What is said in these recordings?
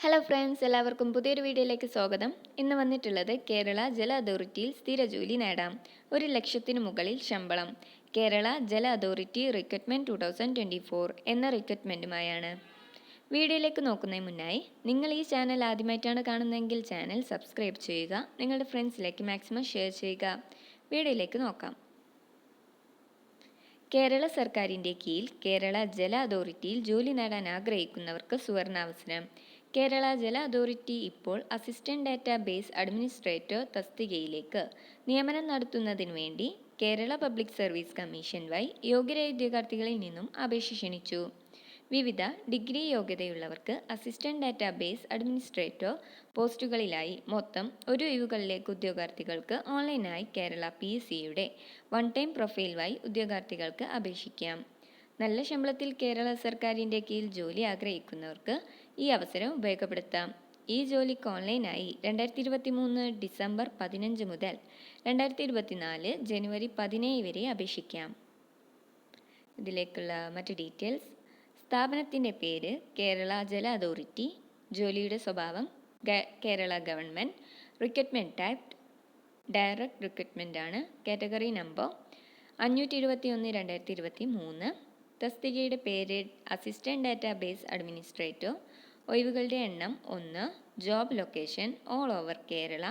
Hello friends എല്ലാവർക്കും പുതിയൊരു വീഡിയോയിലേക്ക് സ്വാഗതം. ഇന്ന് വന്നിട്ടുള്ളത് കേരള ജല അതോറിറ്റിയിൽ സ്ഥിര ജോലി നേടാം. ഒരു ലക്ഷത്തിനു മുകളിൽ ശമ്പളം. Kerala Jala authority recruitment two thousand twenty four എന്ന റിക്രൂട്ട്മെന്റുമായാണ് വീഡിയോയിലേക്ക് നോക്കുന്നതിന് മുന്നായി നിങ്ങൾ ഈ ചാനൽ ആദ്യമായിട്ടാണ് കാണുന്നതെങ്കിൽ ചാനൽ സബ്സ്ക്രൈബ് ചെയ്യുക നിങ്ങളുടെ ഫ്രണ്ട്സിലേക്ക് മാക്സിമം ഷെയർ ചെയ്യുക. വീഡിയോയിലേക്ക് നോക്കാം. കേരള സർക്കാരിന്റെ കീഴിൽ കേരള ജല അതോറിറ്റിയിൽ ജോലി നേടാൻ ആഗ്രഹിക്കുന്നവർക്ക് സുവർണാവസരം. കേരള ജല അതോറിറ്റി ഇപ്പോൾ അസിസ്റ്റന്റ് ഡാറ്റാബേസ് അഡ്മിനിസ്ട്രേറ്റർ തസ്തികയിലേക്ക് നിയമനം നടത്തുന്നതിന് വേണ്ടി കേരള പബ്ലിക് സർവീസ് കമ്മീഷൻ വഴി യോഗ്യരായ ഉദ്യോഗാർത്ഥികളിൽ നിന്നും അപേക്ഷ ക്ഷണിച്ചു. വിവിധ ഡിഗ്രി യോഗ്യതയുള്ളവർക്ക് അസിസ്റ്റന്റ് ഡാറ്റാബേസ് അഡ്മിനിസ്ട്രേറ്റർ പോസ്റ്റുകളിലായി മൊത്തം ഒരു ഒഴിവുകളിലേക്ക് ഉദ്യോഗാർത്ഥികൾക്ക് ഓൺലൈനായി കേരള പി എസ് സിയുടെ വൺ ടൈം പ്രൊഫൈൽ വഴി ഉദ്യോഗാർത്ഥികൾക്ക് അപേക്ഷിക്കാം. നല്ല ശമ്പളത്തിൽ കേരള സർക്കാരിന്റെ കീഴിൽ ജോലി ആഗ്രഹിക്കുന്നവർക്ക് ഈ അവസരം ഉപയോഗപ്പെടുത്താം. ഈ ജോലിക്ക് ഓൺലൈനായി രണ്ടായിരത്തി ഇരുപത്തി മൂന്ന് ഡിസംബർ പതിനഞ്ച് മുതൽ രണ്ടായിരത്തി ഇരുപത്തിനാല് ജനുവരി പതിനേഴ് വരെ അപേക്ഷിക്കാം. ഇതിലേക്കുള്ള മറ്റ് ഡീറ്റെയിൽസ്. സ്ഥാപനത്തിന്റെ പേര് കേരള ജല അതോറിറ്റി. ജോലിയുടെ സ്വഭാവം Kerala government recruitment type direct recruitment ആണ്. കാറ്റഗറി നമ്പർ അഞ്ഞൂറ്റി ഇരുപത്തി ഒന്ന് രണ്ടായിരത്തി ഇരുപത്തി മൂന്ന് തസ്തികയുടെ പേര് അസിസ്റ്റന്റ് ഡാറ്റാബേസ് അഡ്മിനിസ്ട്രേറ്റർ. ഒഴിവുകളുടെ എണ്ണം ഒന്ന് job location all over Kerala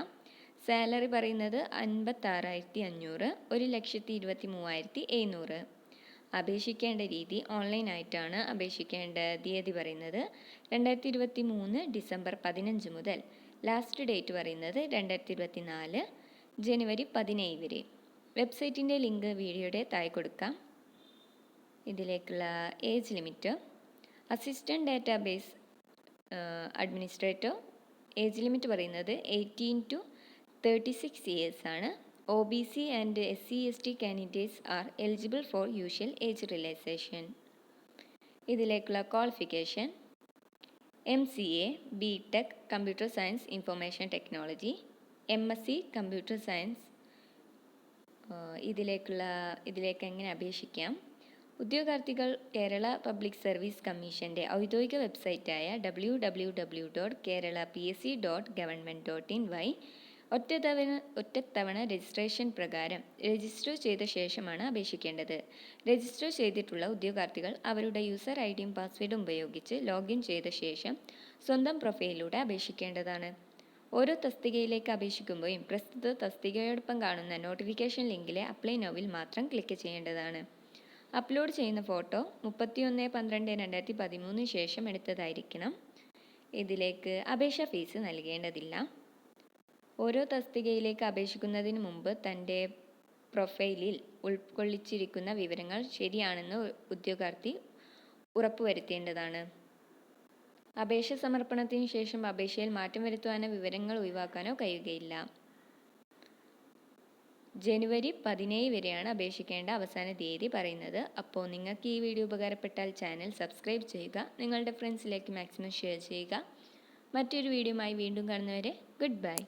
salary പറയുന്നത് അൻപത്താറായിരത്തി അഞ്ഞൂറ് ഒരു ലക്ഷത്തി ഇരുപത്തി മൂവായിരത്തി എഴുന്നൂറ് അപേക്ഷിക്കേണ്ട രീതി ഓൺലൈനായിട്ടാണ് അപേക്ഷിക്കേണ്ട തീയതി പറയുന്നത് രണ്ടായിരത്തി ഇരുപത്തി മൂന്ന് ഡിസംബർ പതിനഞ്ച് മുതൽ. ലാസ്റ്റ് ഡേറ്റ് പറയുന്നത് രണ്ടായിരത്തി ഇരുപത്തി നാല് ജനുവരി പതിനേഴ് വരെ. വെബ്സൈറ്റിന്റെ ലിങ്ക് വീഡിയോയുടെ താഴെ കൊടുക്കാം. ഇതിലേക്കുള്ള age limit assistant database administrator age limit പറയുന്നത് eighteen to thirty six years ആണ്. O B C and S C S T candidates are eligible for usual age relaxation ഇതിലേക്കുള്ള qualification M C A B tech computer science information technology M S C computer science ഇതിലേക്കുള്ള ഇതിലേക്ക് എങ്ങനെ അപേക്ഷിക്കാം? ഉദ്യോഗാർത്ഥികൾ Kerala public service കമ്മീഷന്റെ ഔദ്യോഗിക വെബ്സൈറ്റായ W W W dot Kerala P S C dot government dot in Y ഒറ്റത്തവണ ഒറ്റത്തവണ രജിസ്ട്രേഷൻ പ്രകാരം രജിസ്റ്റർ ചെയ്ത ശേഷമാണ് അപേക്ഷിക്കേണ്ടത്. രജിസ്റ്റർ ചെയ്തിട്ടുള്ള ഉദ്യോഗാർത്ഥികൾ അവരുടെ യൂസർ ഐ ഡിയും പാസ്വേഡും ഉപയോഗിച്ച് ലോഗിൻ ചെയ്ത ശേഷം സ്വന്തം പ്രൊഫൈലിലൂടെ അപേക്ഷിക്കേണ്ടതാണ്. ഓരോ തസ്തികയിലേക്ക് അപേക്ഷിക്കുമ്പോഴും പ്രസ്തുത തസ്തികയോടൊപ്പം കാണുന്ന നോട്ടിഫിക്കേഷൻ ലിങ്കിലെ അപ്ലൈ നോവിൽ മാത്രം ക്ലിക്ക് ചെയ്യേണ്ടതാണ്. അപ്ലോഡ് ചെയ്യുന്ന ഫോട്ടോ മുപ്പത്തിയൊന്ന് പന്ത്രണ്ട് രണ്ടായിരത്തി പതിമൂന്നിന് ശേഷം എടുത്തതായിരിക്കണം. ഇതിലേക്ക് അപേക്ഷ ഫീസ് നൽകേണ്ടതില്ല. ഓരോ തസ്തികയിലേക്ക് അപേക്ഷിക്കുന്നതിന് മുമ്പ് തന്റെ പ്രൊഫൈലിൽ ഉൾക്കൊള്ളിച്ചിരിക്കുന്ന വിവരങ്ങൾ ശരിയാണെന്ന് ഉദ്യോഗാർത്ഥി ഉറപ്പുവരുത്തേണ്ടതാണ്. അപേക്ഷ സമർപ്പണത്തിന് ശേഷം അപേക്ഷയിൽ മാറ്റം വരുത്തുവാനോ വിവരങ്ങൾ ഒഴിവാക്കാനോ കഴിയുകയില്ല. ജനുവരി പതിനേഴ് വരെയാണ് അപേക്ഷിക്കേണ്ട അവസാന തീയതി പറയുന്നത്. അപ്പോൾ നിങ്ങൾക്ക് ഈ വീഡിയോ ഉപകാരപ്പെട്ടാൽ ചാനൽ സബ്സ്ക്രൈബ് ചെയ്യുക നിങ്ങളുടെ ഫ്രണ്ട്സിലേക്ക് മാക്സിമം ഷെയർ ചെയ്യുക. മറ്റൊരു വീഡിയോയുമായി വീണ്ടും കാണുന്നവരെ ഗുഡ് ബൈ